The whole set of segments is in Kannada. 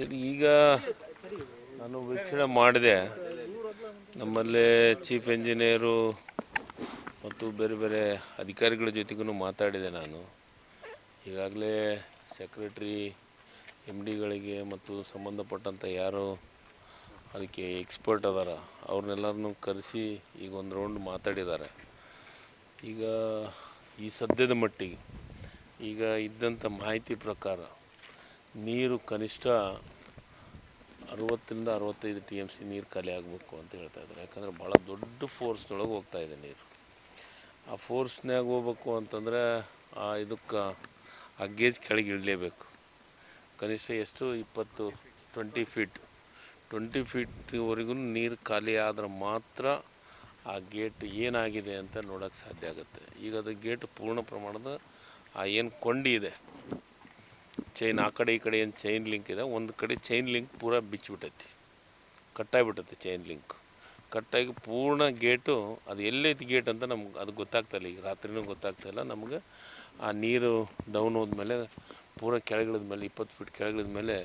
ಸರಿ, ಈಗ ನಾನು ವೀಕ್ಷಣೆ ಮಾಡಿದೆ. ನಮ್ಮಲ್ಲಿ ಚೀಫ್ ಇಂಜಿನಿಯರು ಮತ್ತು ಬೇರೆ ಬೇರೆ ಅಧಿಕಾರಿಗಳ ಜೊತೆಗೂ ಮಾತಾಡಿದೆ ನಾನು. ಈಗಾಗಲೇ ಸೆಕ್ರೆಟ್ರಿ ಎಂ ಡಿಗಳಿಗೆ ಮತ್ತು ಸಂಬಂಧಪಟ್ಟಂಥ ಯಾರು ಅದಕ್ಕೆ ಎಕ್ಸ್ಪರ್ಟ್ ಅದಾರ. ಅವ್ರನ್ನೆಲ್ಲರನ್ನೂ ಕರೆಸಿ ಈಗ ಒಂದು ರೌಂಡ್ ಮಾತಾಡಿದ್ದಾರೆ. ಈಗ ಈ ಸದ್ಯದ ಮಟ್ಟಿಗೆ ಈಗ ಇದ್ದಂಥ ಮಾಹಿತಿ ಪ್ರಕಾರ ನೀರು ಕನಿಷ್ಠ ಅರವತ್ತರಿಂದ ಅರವತ್ತೈದು ಟಿ ಎಂ ಸಿ ನೀರು ಖಾಲಿ ಆಗಬೇಕು ಅಂತ ಹೇಳ್ತಾ ಇದ್ದಾರೆ. ಯಾಕಂದರೆ ಭಾಳ ದೊಡ್ಡ ಫೋರ್ಸ್ನೊಳಗೆ ಹೋಗ್ತಾ ಇದೆ ನೀರು. ಆ ಫೋರ್ಸ್ನಾಗ ಹೋಗ್ಬೇಕು ಅಂತಂದರೆ ಆ ಇದಕ್ಕೆ ಆ ಗೇಜ್ ಕೆಳಗೆ ಇಡಲೇಬೇಕು. ಕನಿಷ್ಠ ಎಷ್ಟು? ಇಪ್ಪತ್ತು, ಟ್ವೆಂಟಿ ಫೀಟ್. ಟ್ವೆಂಟಿ ಫೀಟ್ವರೆಗೂ ನೀರು ಖಾಲಿ ಆದ್ರೆ ಮಾತ್ರ ಆ ಗೇಟ್ ಏನಾಗಿದೆ ಅಂತ ನೋಡೋಕ್ಕೆ ಸಾಧ್ಯ ಆಗುತ್ತೆ. ಈಗ ಅದು ಗೇಟ್ ಪೂರ್ಣ ಪ್ರಮಾಣದ ಆ ಏನು ಕೊಂಡಿ ಇದೆ ಚೈನ್ ಆ ಕಡೆ ಈ ಕಡೆ ಏನು ಚೈನ್ ಲಿಂಕ್ ಇದೆ, ಒಂದು ಕಡೆ ಚೈನ್ ಲಿಂಕ್ ಪೂರ ಬಿಚ್ಚಿಬಿಟ್ಟೈತಿ. ಕಟ್ಟಾಗ್ಬಿಟ್ಟೈತಿ ಚೈನ್ ಲಿಂಕ್ ಕಟ್ಟಾಗಿ ಪೂರ್ಣ ಗೇಟು, ಅದು ಎಲ್ಲೈತಿ ಗೇಟ್ ಅಂತ ನಮ್ಗೆ ಅದು ಗೊತ್ತಾಗ್ತಾಯಿಲ್ಲ ಈಗ ರಾತ್ರಿನೂ ಗೊತ್ತಾಗ್ತಾಯಿಲ್ಲ ನಮ್ಗೆ ಆ ನೀರು ಡೌನ್ ಹೋದ್ಮೇಲೆ, ಪೂರ ಕೆಳಗಿಳಿದ ಮೇಲೆ, ಇಪ್ಪತ್ತು ಫೀಟ್ ಕೆಳಗಿಳಿದ ಮೇಲೆ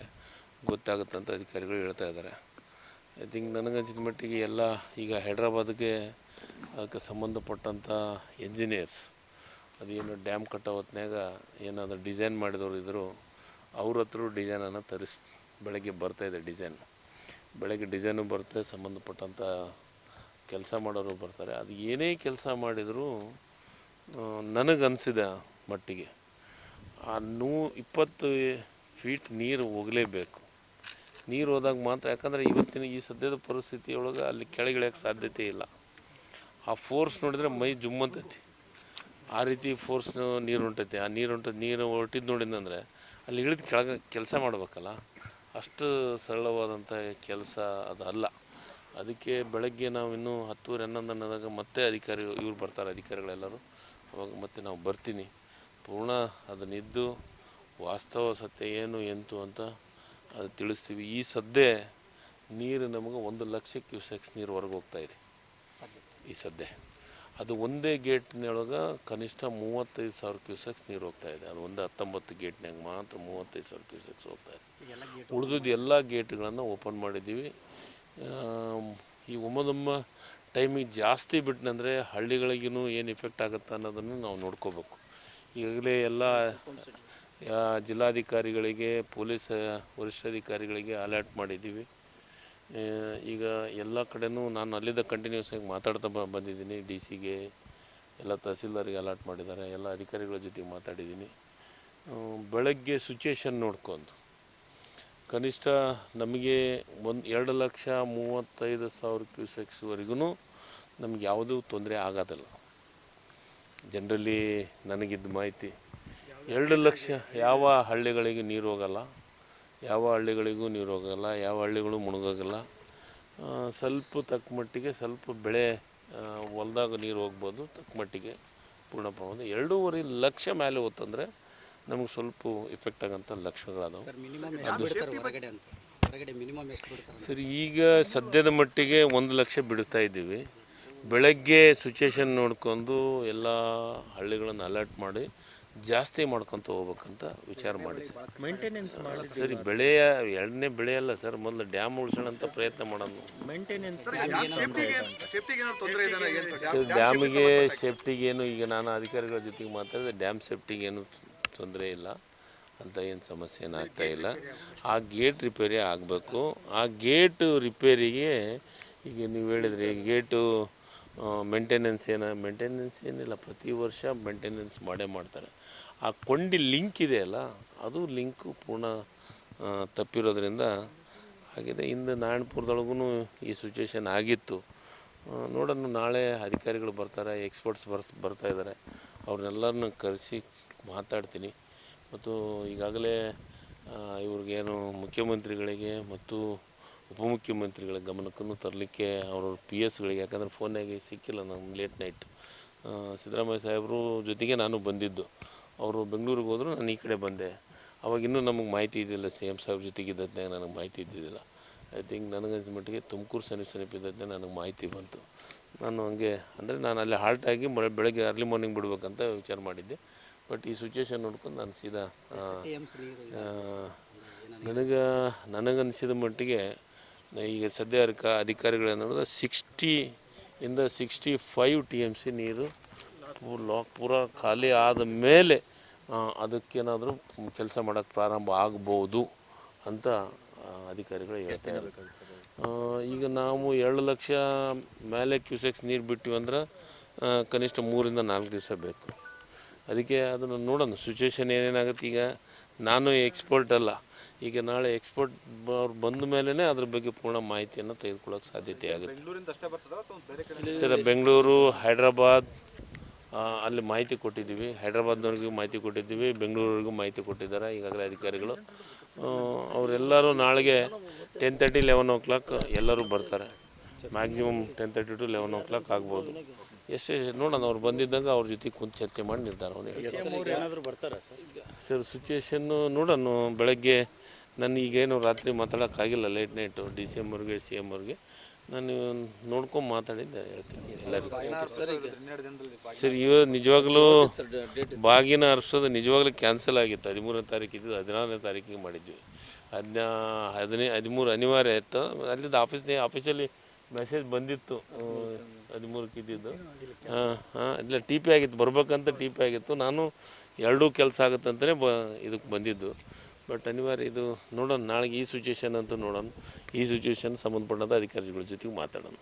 ಗೊತ್ತಾಗುತ್ತೆ ಅಂತ ಅಧಿಕಾರಿಗಳು ಹೇಳ್ತಾ ಇದ್ದಾರೆ. ಐ ಥಿಂಕ್ ನನಗನ್ಸಿದ ಮಟ್ಟಿಗೆ ಎಲ್ಲ, ಈಗ ಹೈದ್ರಾಬಾದ್ಗೆ ಅದಕ್ಕೆ ಸಂಬಂಧಪಟ್ಟಂಥ ಎಂಜಿನಿಯರ್ಸ್ ಅದೇನು ಡ್ಯಾಮ್ ಕಟ್ಟೋ ಹೊತ್ನ್ಯಾಗ ಏನಾದರೂ ಡಿಸೈನ್ ಮಾಡಿದವರು ಇದ್ದರು ಅವ್ರ ಹತ್ರ ಡಿಸೈನನ್ನು ತರಿಸ್, ಬೆಳಗ್ಗೆ ಬರ್ತಾಯಿದೆ ಡಿಸೈನ್. ಬೆಳಗ್ಗೆ ಡಿಸೈನು ಬರುತ್ತೆ, ಸಂಬಂಧಪಟ್ಟಂಥ ಕೆಲಸ ಮಾಡೋರು ಬರ್ತಾರೆ. ಅದು ಏನೇ ಕೆಲಸ ಮಾಡಿದರೂ ನನಗನ್ಸಿದ ಮಟ್ಟಿಗೆ. ಆ ನೂ, ಇಪ್ಪತ್ತು ಫೀಟ್ ನೀರು ಹೋಗಲೇಬೇಕು. ನೀರು ಹೋದಾಗ ಮಾತ್ರ, ಯಾಕಂದರೆ ಇವತ್ತಿನ ಈ ಸದ್ಯದ ಪರಿಸ್ಥಿತಿಯೊಳಗೆ ಅಲ್ಲಿ ಕೆಳಗಿಳಿಯೋಕ್ಕೆ ಸಾಧ್ಯತೆ ಇಲ್ಲ. ಆ ಫೋರ್ಸ್ ನೋಡಿದರೆ ಮೈ ಜುಮ್ಮಂತೈತಿ. ಆ ರೀತಿ ಫೋರ್ಸ್ ನೀರು ಹೊಂಟೈತಿ ಆ ನೀರು ಹೊಂಟದ ನೀರು ಹೊರಟಿದ್ದು ನೋಡಿದಂದರೆ ಅಲ್ಲಿ ಇಳಿದು ಕೆಳಗೆ ಕೆಲಸ ಮಾಡಬೇಕಲ್ಲ ಅಷ್ಟು ಸರಳವಾದಂಥ ಕೆಲಸ ಅದು ಅಲ್ಲ ಅದಕ್ಕೆ ಬೆಳಗ್ಗೆ ನಾವು ಇನ್ನೂ ಹತ್ತುವರೆ ಹನ್ನೊಂದು ಅನ್ನೋದಾಗ ಮತ್ತೆ ಅಧಿಕಾರಿ ಇವ್ರು ಬರ್ತಾರೆ ಅಧಿಕಾರಿಗಳೆಲ್ಲರೂ ಅವಾಗ ಮತ್ತೆ ನಾವು ಬರ್ತೀನಿ. ಪೂರ್ಣ ಅದನ್ನಿದ್ದು ವಾಸ್ತವ ಸತ್ಯ ಏನು ಎಂತು ಅಂತ ಅದು ತಿಳಿಸ್ತೀವಿ. ಈ ಸದ್ಯ ನೀರು ನಮಗೆ ಒಂದು ಲಕ್ಷ ಕ್ಯೂಸೆಕ್ಸ್ ನೀರು ಹೊರಗೆ ಹೋಗ್ತಾ ಇದೆ. ಈ ಸದ್ಯ ಅದು ಒಂದೇ ಗೇಟ್ನೊಳಗೆ ಕನಿಷ್ಠ ಮೂವತ್ತೈದು ಸಾವಿರ ಕ್ಯೂಸೆಕ್ಸ್ ನೀರು ಹೋಗ್ತಾ ಇದೆ. ಅದು ಒಂದು ಹತ್ತೊಂಬತ್ತು ಗೇಟ್ನಾಗ ಮಾತ್ರ ಮೂವತ್ತೈದು ಸಾವಿರ ಕ್ಯೂಸೆಕ್ಸ್ ಹೋಗ್ತಾ ಇದೆ. ಉಳಿದಿದ್ದು ಎಲ್ಲ ಗೇಟ್ಗಳನ್ನು ಓಪನ್ ಮಾಡಿದ್ದೀವಿ. ಈ ಒಮ್ಮದೊಮ್ಮ ಟೈಮಿಗೆ ಜಾಸ್ತಿ ಬಿಟ್ಟನಂದರೆ ಹಳ್ಳಿಗಳಿಗೂ ಏನು ಇಫೆಕ್ಟ್ ಆಗುತ್ತೆ ಅನ್ನೋದನ್ನು ನಾವು ನೋಡ್ಕೋಬೇಕು. ಈಗಾಗಲೇ ಎಲ್ಲ ಜಿಲ್ಲಾಧಿಕಾರಿಗಳಿಗೆ ಪೊಲೀಸ್ ವರಿಷ್ಠಾಧಿಕಾರಿಗಳಿಗೆ ಅಲರ್ಟ್ ಮಾಡಿದ್ದೀವಿ. ಈಗ ಎಲ್ಲ ಕಡೆನೂ ನಾನು ಅಲ್ಲಿದ್ದ ಕಂಟಿನ್ಯೂಸ್ ಆಗಿ ಮಾತಾಡ್ತಾ ಬ ಬಂದಿದ್ದೀನಿ ಡಿ ಸಿಗೆ ಎಲ್ಲ ತಹಸೀಲ್ದಾರಿಗೆ ಅಲಾಟ್ ಮಾಡಿದ್ದಾರೆ, ಎಲ್ಲ ಅಧಿಕಾರಿಗಳ ಜೊತೆ ಮಾತಾಡಿದ್ದೀನಿ. ಬೆಳಗ್ಗೆ ಸಿಚುಯೇಷನ್ ನೋಡ್ಕೊಂಡು ಕನಿಷ್ಠ ನಮಗೆ ಒಂದು ಎರಡು ಲಕ್ಷ ಮೂವತ್ತೈದು ಸಾವಿರ ಕ್ಯೂಸೆಕ್ಸ್ವರೆಗೂ ನಮ್ಗೆ ಯಾವುದೂ ತೊಂದರೆ ಆಗೋದಿಲ್ಲ. ಜನರಲಿ ನನಗಿದ್ದ ಮಾಹಿತಿ, ಎರಡು ಲಕ್ಷ ಯಾವ ಹಳ್ಳಿಗಳಿಗೆ ನೀರು ಹೋಗಲ್ಲ. ಯಾವ ಹಳ್ಳಿಗಳಿಗೂ ನೀರು ಹೋಗೋಲ್ಲ ಯಾವ ಹಳ್ಳಿಗಳು ಮುಳುಗೋಗಲ್ಲ. ಸ್ವಲ್ಪ ತಕ್ಕ ಮಟ್ಟಿಗೆ ಸ್ವಲ್ಪ ಬೆಳೆ ಹೊಲ್ದಾಗ ನೀರು ಹೋಗ್ಬೋದು ತಕ್ಕ ಮಟ್ಟಿಗೆ ಪೂರ್ಣ ಪ್ರಮಾಣ ಎರಡೂವರೆ ಲಕ್ಷ ಮೇಲೆ ಹೋತಂದರೆ ನಮಗೆ ಸ್ವಲ್ಪ ಇಫೆಕ್ಟ್ ಆಗೋಂಥ ಲಕ್ಷಣಗಳದಾವೆ ಸರಿ ಈಗ ಸದ್ಯದ ಮಟ್ಟಿಗೆ ಒಂದು ಲಕ್ಷ ಬಿಡ್ತಾ ಇದ್ದೀವಿ. ಬೆಳಗ್ಗೆ ಸಿಚುವೇಶನ್ ನೋಡ್ಕೊಂಡು ಎಲ್ಲ ಹಳ್ಳಿಗಳನ್ನು ಅಲರ್ಟ್ ಮಾಡಿ ಜಾಸ್ತಿ ಮಾಡ್ಕೊತ ಹೋಗ್ಬೇಕಂತ ವಿಚಾರ ಮಾಡಿದ್ವಿ. ಮೇಂಟೆನೆನ್ಸ್ ಸರಿ ಬೆಳೆಯ ಎರಡನೇ ಬೆಳೆ ಅಲ್ಲ ಸರ್ ಮೊದಲು ಡ್ಯಾಮ್ ಪ್ರಯತ್ನ ತೊಂದರೆ ಇದೆನಾ ಏನು ಸರ್? ಸರ್ ಡ್ಯಾಮಿಗೆ ಸೇಫ್ಟಿಗೇನು ಈಗ ನಾನು ಅಧಿಕಾರಿಗಳ ಜೊತೆಗೆ ಮಾತಾಡಿದೆ ಡ್ಯಾಮ್ ಸೇಫ್ಟಿಗೇನು ತೊಂದರೆ ಇಲ್ಲ ಅಂತ ಏನು ಸಮಸ್ಯೆ ಏನಾಗ್ತಾ ಇಲ್ಲ. ಆ ಗೇಟ್ ರಿಪೇರಿ ಆಗಬೇಕು. ಆ ಗೇಟು ರಿಪೇರಿಗೆ ಈಗ ನೀವು ಹೇಳಿದ್ರಿ ಗೇಟು ಮೇಂಟೆನೆನ್ಸ್ ಏನ ಮೇಂಟೆನೆನ್ಸ್ ಏನಿಲ್ಲ. ಪ್ರತಿ ವರ್ಷ ಮೇಂಟೆನೆನ್ಸ್ ಮಾಡೇ ಮಾಡ್ತಾರೆ. ಆ ಕೊಂಡಿ ಲಿಂಕ್ ಇದೆಯಲ್ಲ ಅದು ಲಿಂಕು ಪೂರ್ಣ ತಪ್ಪಿರೋದ್ರಿಂದ ಆಗಿದೆ. ಇಂದು ನಾರಾಯಣಪುರದೊಳಗೂ ಈ ಸಿಚುವೇಶನ್ ಆಗಿತ್ತು. ನೋಡೋಣ, ನಾಳೆ ಅಧಿಕಾರಿಗಳು ಬರ್ತಾರೆ ಎಕ್ಸ್ಪರ್ಟ್ಸ್ ಬರ್ಸ್, ಬರ್ತಾ ಇದ್ದಾರೆ. ಅವ್ರನ್ನೆಲ್ಲರನ್ನ ಕರೆಸಿ ಮಾತಾಡ್ತೀನಿ. ಮತ್ತು ಈಗಾಗಲೇ ಇವ್ರಿಗೇನು ಮುಖ್ಯಮಂತ್ರಿಗಳಿಗೆ ಮತ್ತು ಉಪಮುಖ್ಯಮಂತ್ರಿಗಳ ಗಮನಕ್ಕೂ ತರಲಿಕ್ಕೆ ಅವ್ರವ್ರ ಪಿ ಎಸ್ಗಳಿಗೆ ಯಾಕಂದ್ರೆ ಫೋನಾಗೆ ಸಿಕ್ಕಿಲ್ಲ ನಮ್ಮ ಲೇಟ್ ನೈಟ್ ಸಿದ್ದರಾಮಯ್ಯ ಸಾಹೇಬರು ಜೊತೆಗೆ ನಾನು ಬಂದಿದ್ದು. ಅವರು ಬೆಂಗಳೂರಿಗೆ ಹೋದ್ರು ನಾನು ಈ ಕಡೆ ಬಂದೆ. ಅವಾಗ ಇನ್ನೂ ನಮಗೆ ಮಾಹಿತಿ ಇದ್ದಿಲ್ಲ ಸಿ ಎಂ ಸಾಹೇಬ್ ಜೊತೆಗೆ ಇದ್ದದ್ನಾಗ ನನಗೆ ಮಾಹಿತಿ ಇದ್ದಿದ್ದಿಲ್ಲ. ಐ ಥಿಂಕ್ ನನಗನ್ಸಿದ ಮಟ್ಟಿಗೆ ತುಮಕೂರು ಸಮೀಪ ಸಮೀಪ ಇದ್ದದ್ನೇ ನನಗೆ ಮಾಹಿತಿ ಬಂತು. ನಾನು ಹಂಗೆ ಅಂದರೆ ನಾನು ಅಲ್ಲಿ ಹಾಲ್ಟ್ ಆಗಿ ಮಳೆ ಬೆಳಗ್ಗೆ ಅರ್ಲಿ ಮಾರ್ನಿಂಗ್ ಬಿಡ್ಬೇಕಂತ ವಿಚಾರ ಮಾಡಿದ್ದೆ. ಬಟ್ ಈ ಸಿಚುವೇಶನ್ ನೋಡ್ಕೊಂಡು ನಾನು ಸೀದಾ ನನಗೆ ನನಗನ್ನಿಸಿದ ಮಟ್ಟಿಗೆ ಈಗ ಸದ್ಯ ಅಧಿಕಾರಿಗಳು ಅಧಿಕಾರಿಗಳೇನಂದ್ರೆ ಸಿಕ್ಸ್ಟಿ ಇಂದ sixty five T M C ನೀರು ಲಾಕ್ ಪೂರ ಖಾಲಿ ಆದ ಮೇಲೆ ಅದಕ್ಕೇನಾದರೂ ಕೆಲಸ ಮಾಡೋಕ್ಕೆ ಪ್ರಾರಂಭ ಆಗ್ಬೋದು ಅಂತ ಅಧಿಕಾರಿಗಳು ಹೇಳ್ತಾ ಇದ್ದಾರೆ. ಈಗ ನಾವು ಎರಡು ಲಕ್ಷ ಮೇಲೆ ಕ್ಯೂಸೆಕ್ಸ್ ನೀರು ಬಿಟ್ಟಿವಿ ಅಂದ್ರೆ ಕನಿಷ್ಠ ಮೂರಿಂದ ನಾಲ್ಕು ದಿವಸ ಬೇಕು. ಅದಕ್ಕೆ ಅದನ್ನು ನೋಡೋಣ. ಸಿಚುವೇಶನ್ ಏನೇನಾಗುತ್ತೆ ಈಗ? ನಾನು ಎಕ್ಸ್ಪರ್ಟ್ ಅಲ್ಲ. ಈಗ ನಾಳೆ ಎಕ್ಸ್ಪರ್ಟ್ ಅವ್ರು ಬಂದ ಮೇಲೇ ಅದ್ರ ಬಗ್ಗೆ ಪೂರ್ಣ ಮಾಹಿತಿಯನ್ನು ತೆಗೆದುಕೊಳ್ಳೋಕೆ ಸಾಧ್ಯತೆ ಆಗುತ್ತೆ. ಸರ್ ಬೆಂಗಳೂರು ಹೈದ್ರಾಬಾದ್ ಅಲ್ಲಿ ಮಾಹಿತಿ ಕೊಟ್ಟಿದ್ದೀವಿ. ಹೈದ್ರಾಬಾದ್ನವ್ರಿಗೂ ಮಾಹಿತಿ ಕೊಟ್ಟಿದ್ದೀವಿ ಬೆಂಗಳೂರಿಗೂ ಮಾಹಿತಿ ಕೊಟ್ಟಿದ್ದಾರೆ. ಈಗಾಗಲೇ ಅಧಿಕಾರಿಗಳು ಅವರೆಲ್ಲರೂ ನಾಳೆಗೆ ten thirty eleven o'clock ಎಲ್ಲರೂ ಬರ್ತಾರೆ. Maximum ten thirty to eleven o'clock ಆಗ್ಬೋದು. ಎಷ್ಟೆಷ್ಟು ನೋಡೋಣ ಅವ್ರು ಬಂದಿದ್ದಂಗೆ ಅವ್ರ ಜೊತೆ ಕುಂತು ಚರ್ಚೆ ಮಾಡಿ ನಿರ್ಧಾರವನ್ನು ಹೇಳ್ತಾರೆ. ಏನಾದರೂ ಬರ್ತಾರಾ ಸರ್? ಸಿಚುವೇಶನ್ನು ನೋಡೋಣ. ಬೆಳಗ್ಗೆ ನಾನು ಈಗೇನು ರಾತ್ರಿ ಮಾತಾಡೋಕ್ಕಾಗಿಲ್ಲ late night D C M ಅವ್ರಿಗೆ ಸಿ ಎಂ ಅವ್ರಿಗೆ. ನಾನು ನೋಡ್ಕೊಂಡು ಮಾತಾಡಿದ್ದೆ ಹೇಳ್ತೀನಿ ಎಲ್ಲರಿಗೂ. ಸರ್ ಇವ ನಿಜವಾಗ್ಲೂ ಬಾಗಿನ ಹರ್ಷದ ನಿಜವಾಗ್ಲೂ ಕ್ಯಾನ್ಸಲ್ ಆಗಿತ್ತು. ಹದಿಮೂರನೇ ತಾರೀಕು ಇದ್ದು ಹದಿನಾರನೇ ತಾರೀಕಿಗೆ ಮಾಡಿದ್ವಿ. ಹದಿನಾ ಹದಿನೈದು ಹದಿಮೂರು ಅನಿವಾರ್ಯ ಇತ್ತು. ಅಲ್ಲಿದ್ದು ಆಫೀಸ್ನೇ ಆಫೀಸಲ್ಲಿ ಮೆಸೇಜ್ ಬಂದಿತ್ತು. ಹದಿಮೂರಕ್ಕೆ ಇದ್ದಿದ್ದು ಹಾಂ ಹಾಂ, ಇಲ್ಲ ಟಿ ಪಿ ಆಗಿತ್ತು. ಬರ್ಬೇಕಂತ ಟಿ ಪಿ ಆಗಿತ್ತು. ನಾನು ಎರಡೂ ಕೆಲಸ ಆಗುತ್ತಂತಲೇ ಬ, ಇದಕ್ಕೆ ಬಂದಿದ್ದು. ಬಟ್ ಅನಿವಾರ್ಯ ಇದು ನೋಡೋಣ. ನಾಳೆಗೆ ಈ ಸಿಚುವೇಶನ್ ಅಂತೂ ನೋಡೋಣ. ಈ ಸಿಚುವೇಶನ್ ಸಂಬಂಧಪಟ್ಟಂಥ ಅಧಿಕಾರಿಗಳ ಜೊತೆಗೆ ಮಾತಾಡೋಣ.